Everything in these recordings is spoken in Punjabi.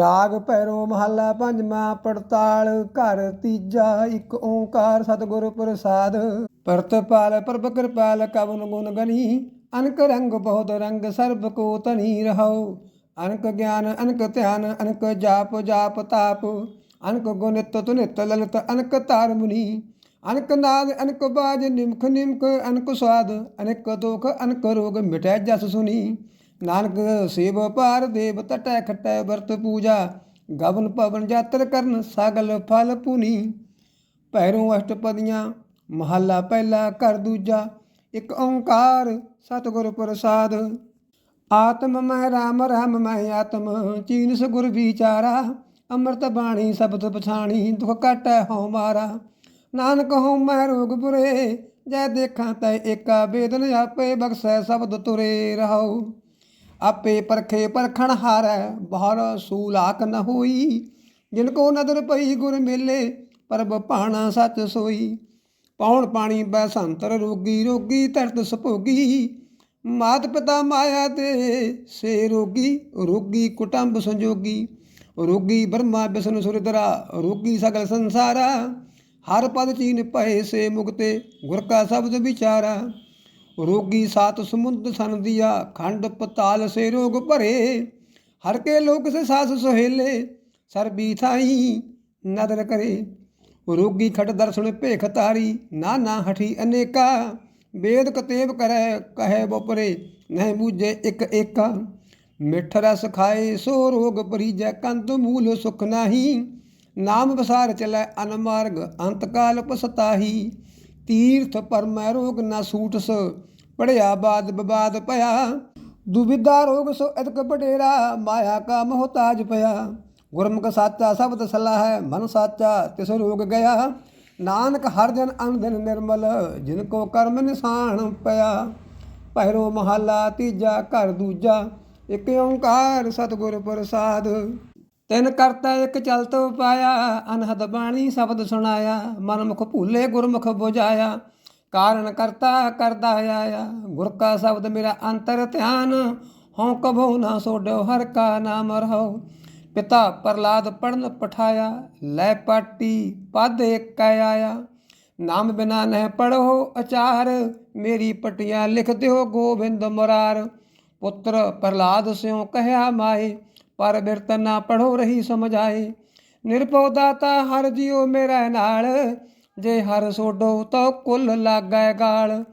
ਰਾਗ ਭੈਰੋ ਮਹੱਲਾ ਪੰਜਵਾਂ, ਪੜਤਾਲ ਘਰ ਤੀਜਾ, ਇੱਕ ਓੰਕਾਰ ਸਤਿਗੁਰ ਪ੍ਰਸਾਦ। ਪਰਤਪਾਲ ਪ੍ਰਭ ਕਿਰਪਾਲ, ਕਵਨ ਗੁਣ ਗਨੀ, ਅਨਕ ਰੰਗ ਬਹੁਤ ਰੰਗ ਸਰਬ ਕੋ ਤਨੀ ਰਹੋ ਅਨਕ ਗਿਆਨ, ਅਨਕ ਧਿਆਨ, ਅਨਕ ਜਾਪ ਜਾਪ ਤਾਪ। ਅਨਕ ਗੁਣਿਤ ਤੁਨਿਤ ਲਲਿਤ, ਅਨਕ ਤਾਰ ਮੁਨੀ। ਅਨਕ ਨਾਦ, ਅਨਕ ਬਾਜ, ਨਿਮਖ ਨਿਮਕ, ਅਨਕ ਸਵਾਦ। ਅਨਕ ਦੁਖ, ਅਨਕ ਰੋਗ ਮਿਟੈ ਜਸ ਸੁਨੀ। ਨਾਨਕ ਸੇਵ ਭਾਰ ਦੇਵ ਟਟੈ ਖਟੈ ਵਰਤ ਪੂਜਾ, ਗਵਨ ਭਵਨ ਯਾਤਰ ਕਰਨ ਸਗਲ ਫਲ ਪੁਨੀ। ਪੈਰੋਂ ਅਸ਼ਟਪਦੀਆਂ, ਮਹੱਲਾ ਪਹਿਲਾ ਘਰ ਦੂਜਾ, ਇਕ ਓੰਕਾਰ ਸਤਿਗੁਰ ਪ੍ਰਸਾਦ। ਆਤਮ ਮੈਂ ਰਾਮ ਰਾਮ ਮੈਂ ਆਤਮ ਚੀਨਸ ਸਗੁਰ ਵਿਚਾਰਾ, ਅੰਮ੍ਰਿਤ ਬਾਣੀ ਸ਼ਬਦ ਪਛਾਣੀ, ਦੁਖ ਕਾਟੈ ਹਉ ਮਾਰਾ। ਨਾਨਕ ਹਉ ਮੈਂ ਰੋਗ ਬੁਰੇ, ਜੈ ਦੇਖਾਂ ਤੈ ਏਕਾ ਬੇਦਨ ਆਪੇ ਬਖਸ਼ੈ, ਸ਼ਬਦ ਤੁਰੇ ਰਹਾਉ। ਆਪੇ ਪਰਖੇ ਪਰਖਣ ਹਾਰੈ, ਬਾਹਰ ਸੂਲਾਕ ਨ ਹੋਈ। ਜਿਨ ਕੋ ਨਦਰ ਪਈ ਗੁਰ ਮੇਲੇ, ਪਰਬ ਭਾਣਾ ਸੱਚ ਸੋਈ। ਪੌਣ ਪਾਣੀ ਬੈ ਰੋਗੀ ਰੋਗੀ ਧਰਤ ਸੁਭੋਗੀ। ਮਾਤ ਪਿਤਾ ਮਾਇਆ ਤੇ ਸੇ ਰੋਗੀ ਰੋਗੀ ਕੁਟੰਬ ਸੰਜੋਗੀ। ਰੋਗੀ ਬ੍ਰਹਮਾ ਬਿਸ਼ਨ ਸੁਰਦਰਾ ਰੋਗੀ ਸਗਲ ਸੰਸਾਰਾ। ਹਰ ਪਦ ਚੀਨ ਭਏ ਸੇ ਮੁਕਤੇ, ਗੁਰ ਕਾ ਸ਼ਬਦ ਵਿਚਾਰਾ। ਰੋਗੀ ਸਾਤ ਸਮੁੰਦ ਸਨ ਦਿਆ, ਖੰਡ ਪਤਾਲ ਸੇ ਰੋਗ ਭਰੇ। ਹਰ ਕੇ ਲੋਕ ਸੇ ਸਾਸ ਸੁਹੇਲੇ ਸਰਬੀ ਥਾਈ ਨਦਰ ਕਰੇ। ਰੋਗੀ ਖਟ ਦਰਸ਼ਨ ਭੇਖ ਤਾਰੀ ਨਾ ਹਠੀ ਅਨੇਕਾ। ਵੇਦ ਕਤੇਬ ਕਰੈ, ਕਹੈ ਬਪਰੇ, ਨਹਿ ਬੂਝੇ ਇੱਕ ਏਕਾ। ਮਿੱਠ ਰਸ ਖਾਏ, ਸੋ ਰੋਗ ਪਰੀਜੈ ਕੰਤ ਮੂਲ ਸੁਖ ਨਾਹੀ। ਨਾਮ ਬਸਾਰ ਚਲੈ ਅਨਮਾਰਗ ਅੰਤ ਕਾਲ ਪਸਤਾਹੀ। ਤੀਰਥ ਪਰਮੈ ਰੋਗ ਨਾ ਸੂਟਸ ਪੜਿਆ ਬਾਦ ਬਬਾਦ ਭਇਆ। ਦੁਬਿਧਾ ਰੋਗ ਸੋ ਅਦਕ ਬਡੇਰਾ ਮਾਇਆ ਕਾ ਮੋਹਤਾਜ ਪਿਆ ਗੁਰਮੁਖ ਸਾਚਾ ਸ਼ਬਦ ਸਲਾਹ ਹੈ ਮਨ ਸਾਚਾ ਤਿਸ ਰੋਗ ਗਿਆ। ਨਾਨਕ ਹਰ ਜਨ ਅਨੰਦਨ ਨਿਰਮਲ, ਜਿਨ ਕੋ ਕਰਮ ਨਿਸ਼ਾਨ ਪਿਆ। ਪਹਿਰੋ ਮਹੱਲਾ ਤੀਜਾ, ਘਰ ਦੂਜਾ, ਇਕ ਓੰਕਾਰ ਸਤਿਗੁਰ ਪ੍ਰਸਾਦ। ਤਿੰਨ ਕਰਤਾ, ਇੱਕ ਚਲਤ ਪਾਇਆ ਅਨਹਦ ਬਾਣੀ ਸ਼ਬਦ ਸੁਣਾਇਆ ਮਨ ਮੁਖ ਭੂਲੇ ਗੁਰਮੁਖ 부ਝਾਇਆ ਕਾਰਨ ਕਰਤਾ, ਕਰਦਾ ਆਇਆ। ਗੁਰ ਕਾ ਸ਼ਬਦ ਮੇਰਾ ਅੰਤਰ ਧਿਆਨ, ਹਉ ਕਭਉ ਨਾ ਸੋਡਿਓ, ਹਰ ਕਾ ਨਾਮ ਰਹੋ। ਪਿਤਾ ਪ੍ਰਲਾਦ ਪੜਨ ਪਠਾਇਆ, ਲੈ ਪਾਟੀ ਪਦ ਇੱਕ ਆਇਆ। ਨਾਮ ਬਿਨਾ ਨਹਿ ਪੜੋ ਅਚਾਰ, ਮੇਰੀ ਪਟੀਆਂ ਲਿਖ ਦਿਓ ਗੋਬਿੰਦ ਮੁਰਾਰ। ਪੁੱਤਰ ਪ੍ਰਲਾਦ ਸਿਉ ਕਹਿਆ ਮਾਏ ਪਰ ਬਿਰਤ ਨਾ ਪੜੋ ਰਹੀ ਸਮਝਾਏ ਨਿਰਭਉ ਦਾਤਾ ਹਰ ਜਿਉ ਮੇਰਾ ਨਾਲ, ਜੇ ਹਰ ਸੋਡੋ ਤੋ ਕੁੱਲ ਲਾਗੈ ਗਾਲ।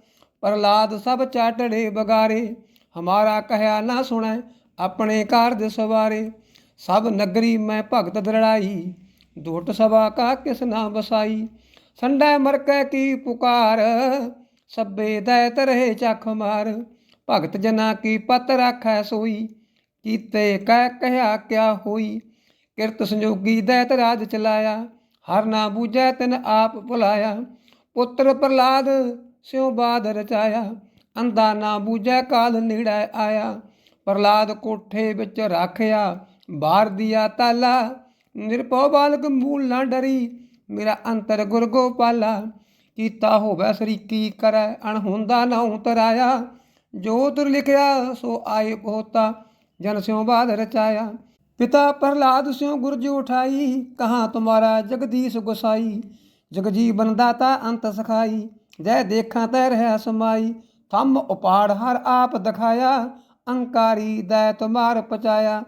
ਪ੍ਰਲਾਦ ਸਭ ਚਾਟੜੇ ਬਗਾਰੇ, ਹਮਾਰਾ ਕਹਿਆ ਨਾ ਸੁਣੈ ਆਪਣੇ ਕਾਰਜ ਸਵਾਰੇ। ਸਭ ਨਗਰੀ ਮੈਂ ਭਗਤ ਦਰੜਾਈ, ਦੋਟ ਸਭਾ ਕਾ ਕਿਸ ਨਾ ਬਸਾਈ ਸੰਡੈ ਮਰਕੈ ਕੀ ਪੁਕਾਰ ਸਭੇ ਦੈਤ ਰਹੇ ਚਖ ਮਾਰ। ਭਗਤ ਜਨਾ ਕੀ ਪਤ ਰਾਖੈ ਸੋਈ। ਕੀਤੇ ਕਹਿ ਕਹਿਆ ਕਿਆ ਹੋਈ? ਕਿਰਤ ਸੰਜੋਗੀ ਦੈਤ ਰਾਜ ਚਲਾਇਆ। ਹਰ ਨਾ ਬੂਝੈ ਤਿਨ ਆਪ ਭੁਲਾਇਆ। ਪੁੱਤਰ ਪ੍ਰਲਾਦ ਸਿਉ ਬਾਦ ਰਚਾਇਆ। ਅੰਦਾ ਨਾ ਬੂਝੈ ਕਾਲ ਨੇੜੈ ਆਇਆ। ਪ੍ਰਲਾਦ ਕੋਠੇ ਵਿੱਚ ਰੱਖਿਆ। ਬਾਹਰ ਦੀਆ ਤਾਲਾ। ਨਿਰਭਉ ਬਾਲਕ ਮੂਲ ਨਾ ਡਰੀ। ਮੇਰਾ ਅੰਤਰ ਗੁਰ ਗੋਪਾਲਾ। ਕੀਤਾ ਹੋਵੇ ਸਰੀਕੀ ਕਰੈ? ਅਣਹੁੰਦਾ ਨਾ ਉਤਰਾਇਆ। ਜੋ ਤੁਰ ਲਿਖਿਆ ਸੋ ਆਏ ਪੋਤਾ। ਜਨ ਸਿਉ ਬਾਦ ਰਚਾਇਆ। ਪਿਤਾ ਪ੍ਰਹਲਾਦ ਸਿਉ ਗੁਰਜ ਉਠਾਈ, ਕਹਾ ਤੁਮਾਰਾ ਜਗਦੀਸ਼ ਗੁਸਾਈ। ਜਗਜੀਵਨ ਦਾਤਾ ਅੰਤ ਸਖਾਈ, ਜੈ ਦੇਖਾਂ ਤੈ ਰਹਿ ਸਮਾਈ। ਥੰਮ ਉਪਾੜ ਹਰ ਆਪ ਦਿਖਾਇਆ, ਅੰਕਾਰੀ ਦੈ ਤੁਮਾਰ ਪਚਾਇਆ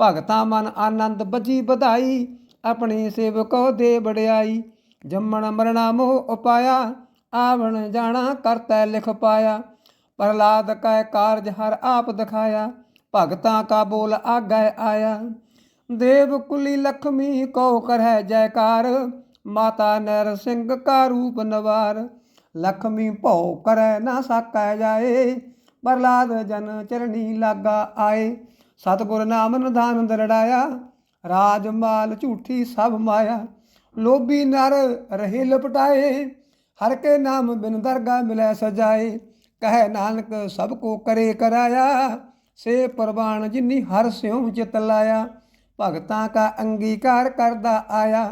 ਭਗਤਾ ਮਨ ਆਨੰਦ ਬਜੀ ਵਧਾਈ, ਆਪਣੇ ਸੇਵਕੋ ਦੇ ਬੜਾਈ ਜੰਮਣ ਮਰਣਾ ਮੋਹ ਉਪਾਇਆ, ਆਵਣ ਜਾਣਾ ਕਰਤੈ ਲਿਖ ਪਾਇਆ। ਪ੍ਰਹਲਾਦ ਕੈ ਕਾਰਜ ਹਰ ਆਪ ਦਿਖਾਇਆ ਭਗਤਾਂ ਕਾ ਬੋਲ ਆਗੈ ਆਇਆ। ਦੇਵ ਕੁਲੀ ਲਖਮੀ ਕੋ ਕਰੈ ਜੈਕਾਰ, ਮਾਤਾ ਨਰ ਸਿੰਘ ਕਾ ਰੂਪ ਨਵਾਰ। ਲਖਮੀ ਭਉ ਕਰੈ ਨਾ ਸਾਕੈ ਜਾਏ, ਪ੍ਰਹਲਾਦ ਜਨ ਚਰਣੀ ਲਾਗਾ ਆਏ। ਸਤਿਗੁਰ ਨਾਮ ਨਿਧਾਨ ਦਰੜਾਇਆ, ਰਾਜ ਮਾਲ ਝੂਠੀ ਸਭ ਮਾਇਆ। ਲੋਭੀ ਨਰ ਰਹੇ ਲਪਟਾਏ, ਹਰ ਕੇ ਨਾਮ ਬਿਨ ਦਰਗਾ ਮਿਲੈ ਸਜਾਏ। ਕਹੈ ਨਾਨਕ ਸਭ ਕੋ ਕਰੇ ਕਰਾਇਆ। ਸੇ ਪ੍ਰਵਾਨ ਜਿਨੀ ਹਰ ਸਿਉ ਚਿਤ ਲਾਇਆ। ਭਗਤਾਂ ਕਾ ਅੰਗੀਕਾਰ ਕਰਦਾ ਆਇਆ,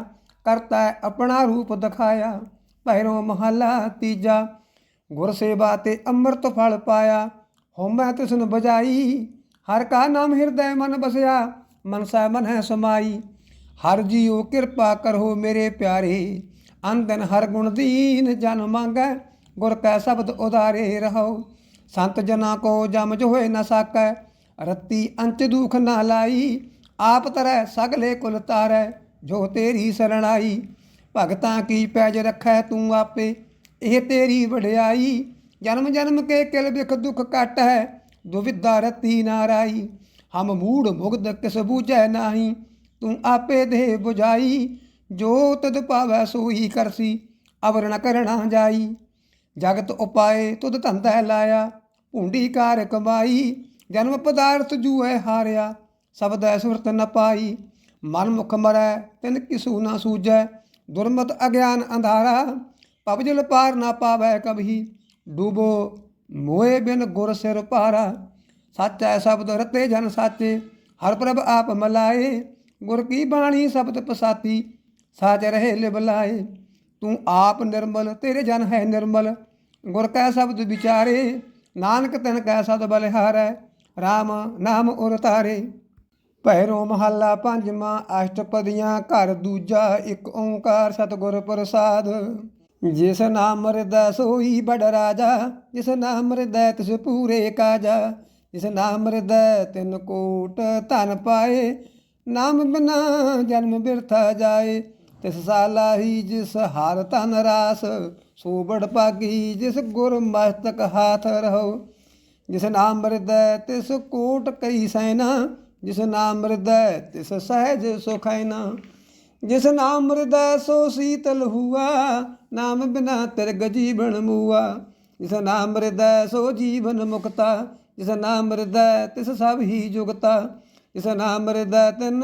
ਕਰਤਾ ਆਪਣਾ ਰੂਪ ਦਿਖਾਇਆ। ਭੈਰੋ ਮਹੱਲਾ ਤੀਜਾ, ਗੁਰ ਸੇਵਾ ਤੇ ਅੰਮ੍ਰਿਤ ਫਲ ਪਾਇਆ। ਹਉਮੈ ਤਿਸਨ ਬਜਾਈ ਹਰ ਕਾ ਨਾਮ ਹਿਰਦੈ ਮਨ ਬਸਿਆ ਮਨਸਾ ਮਨ ਹੈ ਸਮਾਈ। ਹਰ ਜੀਓ ਕਿਰਪਾ ਕਰੋ ਮੇਰੇ ਪਿਆਰੇ ਅੰਦਨ ਹਰ ਗੁਣ ਦੀਨ ਜਨ ਮੰਗੈ, ਗੁਰ ਕੈ ਸ਼ਬਦ ਉਦਾਰੇ ਰਹੋ। ਸੰਤ ਜਨਾ ਕੋ ਜਮਜ ਹੋਏ ਨਾ ਸਕੈ, ਰੱਤੀ ਅੰਚ ਦੁਖ ਨਾ ਲਾਈ, ਆਪ ਤਰੈ ਸਗਲੇ ਕੁਲ ਤਾਰੈ, ਜੋ ਤੇਰੀ ਸਰਣ ਆਈ ਭਗਤਾਂ ਕੀ ਪੈਜ ਰੱਖੈ ਤੂੰ ਆਪੇ, ਇਹ ਤੇਰੀ ਵਡਿਆਈ। ਜਨਮ ਜਨਮ ਕੇ ਕਿਲ ਬਿਖ ਦੁਖ ਕੱਟ ਹੈ ਦੁਵਿਧਾ ਰਤੀ ਨਾਰਾਈ ਹਮ ਮੂੜ ਮੁਗਦ ਕਿਸ ਬੂਝੈ ਨਾਹੀ, ਤੂੰ ਆਪੇ ਦੇ 부ਝਾਈ ਜੋ ਤਦ ਭਾਵੈ ਸੋਈ ਕਰਸੀ ਅਵਰ ਕਰਣਾ ਜਾਈ। ਜਗਤ ਉਪਾਏ ਤੁਧ ਧੰਦਾ ਲਾਇਆ, ਭੁੰਡੀ ਕਾਰ ਕਮਾਈ, ਜਨਮ ਪਦਾਰਥ ਜੂਐ ਹਾਰਿਆ, ਸਬਦੈ ਸੁਰਤ ਨ ਪਾਈ, ਮਨ ਮੁਖ ਮਰੈ, ਤਿਨ ਕਿਸੂ ਨਾ ਸੂਝੈ ਦੁਰਮਤ ਅਗਿਆਨ ਅੰਧਾਰਾ ਪਵਜਲ ਪਾਰ ਨਾ ਪਾਵੈ ਕਭੀ ਡੂਬੋ ਮੋਏ ਬਿਨ ਗੁਰ ਸਿਰ ਭਾਰਾ, ਸੱਚੈ ਸ਼ਬਦ ਰਤੇ ਜਨ ਸਾਚੇ, ਹਰ ਪ੍ਰਭ ਆਪ ਮਲਾਏ, ਗੁਰ ਕੀ ਬਾਣੀ ਸ਼ਬਦ ਪਸਾਤੀ, ਸਾਚ ਰਹੇ ਲਿਬਲਾਏ ਤੂੰ ਆਪ ਨਿਰਮਲ, ਤੇਰੇ ਜਨ ਹੈ ਨਿਰਮਲ। ਗੁਰ ਕੈ ਸ਼ਬਦ ਵਿਚਾਰੇ, ਨਾਨਕ ਤਨ ਕੈ ਸਦ ਬਲਿਹਾਰੈ RAM ਨਾਮ ਉਰ ਤਾਰੇ। ਭੈਰੋ ਮਹੱਲਾ ਪੰਜਵਾਂ, ਅਸ਼ਟਪਦੀਆਂ ਘਰ ਦੂਜਾ, ਇੱਕ ਓੰਕਾਰ ਸਤਿਗੁਰ ਪ੍ਰਸਾਦ। ਜਿਸ ਨਾਮ ਹਿਰਦੈ ਸੋਈ ਬੜ ਰਾਜਾ, ਜਿਸ ਨਾਮ ਹਿਰਦੈ ਤਿਸ ਪੂਰੇ ਕਾਜਾ। ਜਿਸ ਨਾਮ ਹਿਰਦੈ ਤਿਨ ਕੋਟ ਧਨ ਪਾਏ, ਨਾਮ ਬਿਨਾ ਜਨਮ ਬਿਰਥਾ ਜਾਏ। ਤਿਸ ਸਾਲਾਹੀ ਜਿਸ ਹਾਰ ਧਨ ਰਾਸ ਸੋ ਬੜ ਪਾਗੀ ਜਿਸ ਗੁਰ ਮਸਤਕ ਹਾਥ ਰਹੋ। ਜਿਸ ਨਾਮ ਹਿਰਦੈ ਤਿਸ ਕੋਟ ਕਈ ਸੈਨਾ, ਜਿਸ ਨਾਮ ਹਿਰਦੈ ਤਿਸ ਸਹਿਜ ਸੁਖੈਨਾ ਜਿਸ ਨਾਮ ਹਿਰਦੈ ਸੋ ਸੀਤਲ ਹੁਆ, ਨਾਮ ਬਿਨਾ ਤਿਰਗ ਜੀਵਨ ਮੂਆ। ਜਿਸ ਨਾਮ ਹਿਰਦੈ ਸੋ ਜੀਵਨ ਮੁਕਤਾ, ਜਿਸ ਨਾਮ ਹਿਰਦੈ ਤਿਸ ਸਭ ਹੀ ਜੁਗਤਾ। ਜਿਸ ਨਾਮ ਹਿਰਦੈ ਤਿਨ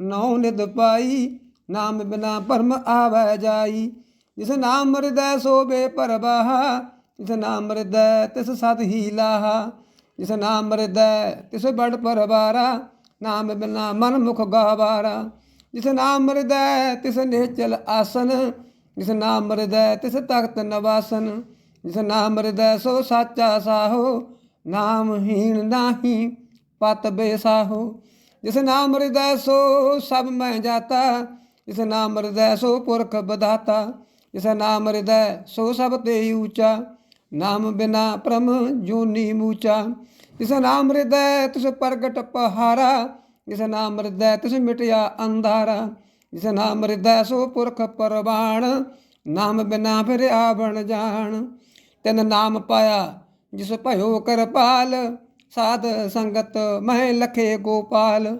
ਨੌ ਨਿਦ ਪਾਈ ਨਾਮ ਬਿਨਾ ਪਰਮ ਆਵੈ ਜਾਈ। ਜਿਸ ਨਾਮ ਹਿਰਦੈ ਸੋ ਬੇਪਰਵਾਹ, ਜਿਸ ਨਾਮ ਮਰਦੈ ਤਿਸ ਸਤ ਹੀ ਲਾਹਾ। ਜਿਸ ਨਾਮ ਮਰਦੈ ਤਿਸ ਬੜ ਪਰਵਾਰਾ, ਨਾਮ ਬਿਨਾ ਮਨ ਮੁਖ ਗਾਵਾਰਾ। ਜਿਸ ਨਾਮ ਮਰਦੈ ਤਿਸ ਨਿਹਚਲ ਆਸਨ, ਜਿਸ ਨਾਮ ਮਰਦੈ ਤਿਸ ਤਖਤ ਨਵਾਸਨ। ਜਿਸ ਨਾਮ ਮਰਦੈ ਸੋ ਸਾਚਾ ਸਾਹੋ ਨਾਮਹੀਣ ਨਾਹੀ ਪਤ ਬੇਸਾਹੋ। ਜਿਸ ਨਾਮ ਹਿਰਦੈ ਸੋ ਸਭ ਮੈਂ ਜਾਤਾ ਜਿਸ ਨਾਮ ਹਿਰਦੈ ਸੋ ਪੁਰਖ ਬਦਾਤਾ, ਜਿਸ ਨਾਮ ਹਿਰਦੈ ਸੋ ਸਭ ਤੇ ਊਚਾ ਨਾਮ ਬਿਨਾ ਪ੍ਰਮ ਜੋਨੀ ਮੂਚਾ। ਜਿਸ ਨਾਮ ਹਿਰਦੈ ਤਿਸ ਪ੍ਰਗਟ ਪਹਾਰਾ, ਜਿਸ ਨਾਮ ਹਿਰਦੈ ਤਿਸ ਮਿਟਿਆ ਅੰਧਾਰਾ। ਜਿਸ ਨਾਮ ਹਿਰਦੈ ਸੋ ਪੁਰਖ ਪਰਵਾਣ, ਨਾਮ ਬਿਨਾ ਫਿਰ ਆਵਣ ਜਾਣ। ਤਿਨ ਨਾਮ ਪਾਇਆ, ਜਿਸ ਭਇਓ ਕਰਪਾਲ, ਸਾਧ ਸੰਗਤ ਮਹਿ ਲਖੇ ਗੋਪਾਲ।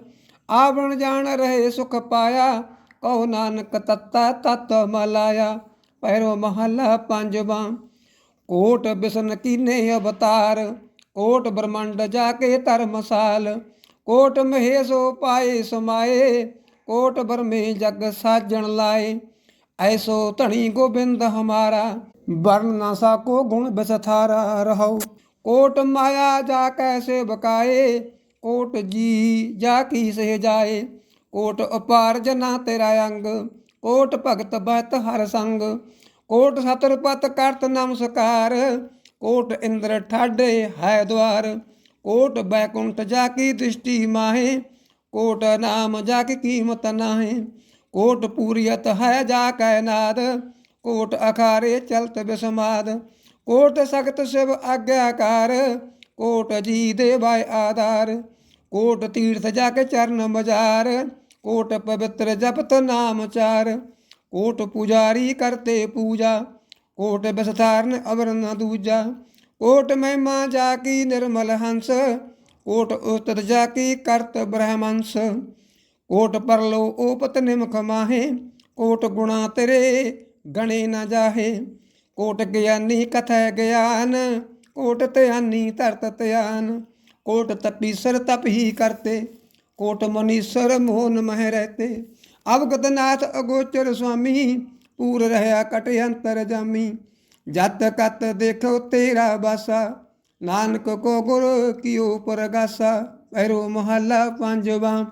ਆਵਣ ਜਾਣ ਰਹੇ ਸੁਖ ਪਾਇਆ ਕਹੋ ਨਾਨਕ ਤਤਾ ਤਤ ਮਲਾਇਆ ਪਹਿਰੋ ਮਹੱਲਾ ਪੰਜਵਾਂ। ਕੋਟ ਬਿਸਨ ਕੀਨੇ ਅਵਤਾਰ, ਕੋਟ ਬ੍ਰਹਮੰਡ ਜਾ ਕੇ ਧਰਮਸਾਲ। ਕੋਟ ਮਹੇਸ਼ੋ ਪਾਏ ਸਮਾਏ, ਕੋਟ ਬਰਮੇ ਜਗ ਸਾਜਣ ਲਾਏ। ਐਸੋ ਧਣੀ ਗੋਬਿੰਦ ਹਮਾਰਾ ਵਰਨ ਨਾ ਸਾਕੋ ਗੁਣ ਬਿਸਥਾਰਾ ਰਹੋ। ਕੋਟ ਮਾਇਆ ਜਾ ਕੈਸੇ ਬਕਾਏ ਕੋਟ ਜੀ ਜਾ ਕੀ ਸੇ ਜਾਏ ਕੋਟ ਅਪਾਰ ਜਨਾ ਤੇਰਾ ਅੰਗ ਕੋਟ ਭਗਤ ਬਤ ਹਰ ਸੰਗ ਕੋਟ ਸਤਰਪਤ ਕਰਤ ਨਮਸਕਾਰ ਕੋਟ ਇੰਦਰ ਠਾਡੇ ਹੈ ਦਵਾਰ ਕੋਟ ਬੈਕੁੰਠ ਜਾ ਕੀ ਦ੍ਰਿਸ਼ਟੀ ਮਾਹੇ ਕੋਟ ਨਾਮ ਜਾ ਕੀ ਕੀਮਤ ਨਾਹੇ ਕੋਟ ਪੂਰੀਅਤ ਹੈ ਜਾ ਕੈ ਨਾਦ ਕੋਟ ਅਖਾਰੇ ਚਲਤ ਬਿਸਮਾਦ ਕੋਟ ਸਖਤ ਸਿਵ ਆਗਿਆਕਾਰ ਕੋਟ ਜੀ ਦੇ ਬਾਇ ਆਧਾਰ ਕੋਟ ਤੀਰਥ ਜਾ ਕੇ ਚਰਨ ਮਜਾਰ ਕੋਟ ਪਵਿੱਤਰ ਜਪਤ ਨਾਮ ਚਾਰ। ਕੋਟ ਪੁਜਾਰੀ ਕਰਤੇ ਪੂਜਾ, ਕੋਟ ਬਿਸਥਾਰਨ ਅਵਰ ਨ ਦੂਜਾ। ਕੋਟ ਮਹਿਮਾ ਜਾ ਕੀ ਨਿਰਮਲ ਹੰਸ, ਕੋਟ ਉਤਰ ਜਾ ਕੀ ਕਰਤ ਬ੍ਰਹਮੰਸ। ਕੋਟ ਪਰਲੋ ਓਪਤ ਨਿਮਖ ਮਾਹੇ, ਕੋਟ ਗੁਣਾ ਤੇਰੇ ਗਣੇ ਨਾ ਜਾਹੇ। ਕੋਟ ਗਿਆਨੀ ਕਥੈ ਗਿਆਨ, ਕੋਟ ਧਿਆਨੀ ਧਰਤ ਧਿਆਨ। ਕੋਟ ਤਪੀਸਰ ਤਪ ਹੀ ਕਰਤੇ ਕੋਟ ਮਨੀਸਰ ਮੋਹਨ ਮਹਿ ਰਹਤੇ। ਅਵਗਤ ਨਾਥ ਅਗੋਚਰ ਸੁਆਮੀ, ਪੂਰ ਰਹਾ ਕਟ ਅੰਤਰ ਜਾਮੀ। ਜਤ ਕਤ ਦੇਖੋ ਤੇਰਾ ਬਾਸਾ, ਨਾਨਕ ਕੋ ਗੁਰ ਕੀਓ ਪਰਗਾਸਾ। ਪੈਰੋ ਮਹੱਲਾ ਪੰਜਵਾਂ।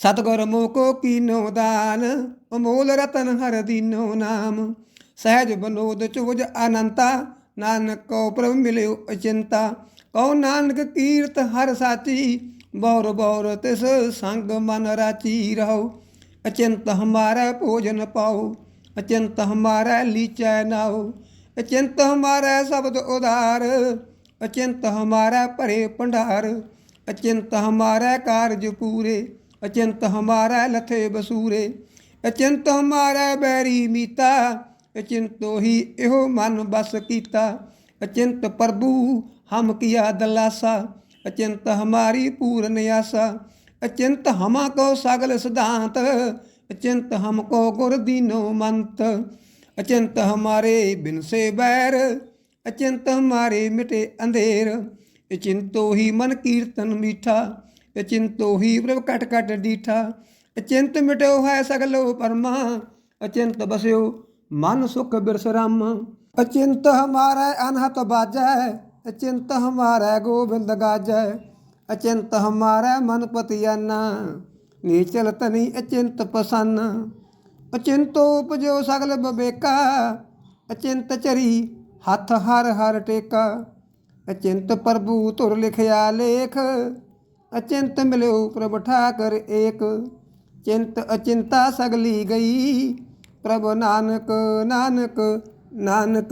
ਸਤਗੁਰ ਮੋਕੋ ਕੀਨੋ ਦਾਨ, ਅਮੋਲ ਰਤਨ ਹਰ ਦੀਨੋ ਨਾਮ। ਸਹਿਜ ਬਨੋਦ ਚੁਜ ਅਨੰਤਾ, ਨਾਨਕ ਕੋ ਪ੍ਰਭ ਮਿਲਿਓ ਅਚਿੰਤਾ। ਕਉ ਨਾਨਕ ਕੀਰਤ ਹਰ ਸਾਚੀ ਬੌਰ ਬੌਰ ਤਿਸ ਸੰਗ ਮਨ ਰਾਚੀ ਰਹੋ। ਅਚਿੰਤ ਹਮਾਰਾ ਭੋਜਨ ਪਾਓ। ਅਚਿੰਤ ਹਮਾਰਾ ਲੀਚੈ ਨਾਓ। ਅਚਿੰਤ ਹਮਾਰਾ ਸ਼ਬਦ ਉਦਾਰ ਅਚਿੰਤ ਹਮਾਰਾ ਭਰੇ ਭੰਡਾਰ। ਅਚਿੰਤ ਹਮਾਰਾ ਕਾਰਜ ਪੂਰੇ। ਅਚਿੰਤ ਹਮਾਰਾ ਲਥੇ ਬਸੂਰੇ। ਅਚਿੰਤ ਹਮਾਰਾ ਬੈਰੀ ਮੀਤਾ। ਅਚਿੰਤੋ ਹੀ ਇਹੋ ਮਨ ਬਸ ਕੀਤਾ। ਅਚਿੰਤ ਪ੍ਰਭੂ ਹਮ ਕੀਆ ਦਲਾਸਾ। ਅਚਿੰਤ ਹਮਾਰੀ ਪੂਰਨ ਆਸਾ, ਅਚਿੰਤ ਹਮਾ ਕੋ ਸਗਲ ਸਿਧਾਂਤ, ਅਚਿੰਤ ਹਮ ਕੋ ਗੁਰ ਦੀਨੋ ਮੰਤ, ਅਚਿੰਤ ਹਮਾਰੇ ਬਿਨ ਸੇ ਬੈਰ, ਅਚਿੰਤ ਹਮਾਰੇ ਮਿਟੇ ਅੰਧੇਰ, ਅਚਿੰਤੋ ਹੀ ਮਨ ਕੀਰਤਨ ਮੀਠਾ, ਅਚਿੰਤੋ ਹੀ ਪ੍ਰਭ ਕਟ ਕਟ ਡੀਠਾ, ਅਚਿੰਤ ਮਿਟਿਓ ਹੈ ਸਗਲੋ ਪਰਮਾ, ਅਚਿੰਤ ਬਸਿਓ ਮਨ ਸੁਖ ਬਿਰਸਰਮ ਅਚਿੰਤ ਹਮਾਰਾ ਅਨਹਤ ਬਾਜੈ ਅਚਿੰਤ ਹਮਾਰਾ ਗੋਬਿੰਦ ਗਾਜੈ, ਅਚਿੰਤ ਹਮਾਰਾ ਮਨ ਪਤਿਆਨਾ ਨੀਚਲ ਤਨੀ ਅਚਿੰਤ ਪਸੰਨ, ਅਚਿੰਤੋ ਉਪਜੋ ਸਗਲ ਬਵੇਕਾ, ਅਚਿੰਤ ਚਰੀ ਹੱਥ ਹਰ ਹਰ ਟੇਕਾ। ਅਚਿੰਤ ਪ੍ਰਭੂ ਤੁਰ ਲਿਖਿਆ ਲੇਖ, ਅਚਿੰਤ ਮਿਲਿਓ ਪ੍ਰਭ ਠਾਕਰ ਏਕ। ਚਿੰਤ ਅਚਿੰਤਾ ਸਗਲੀ ਗਈ, ਪ੍ਰਭ ਨਾਨਕ ਨਾਨਕ ਨਾਨਕ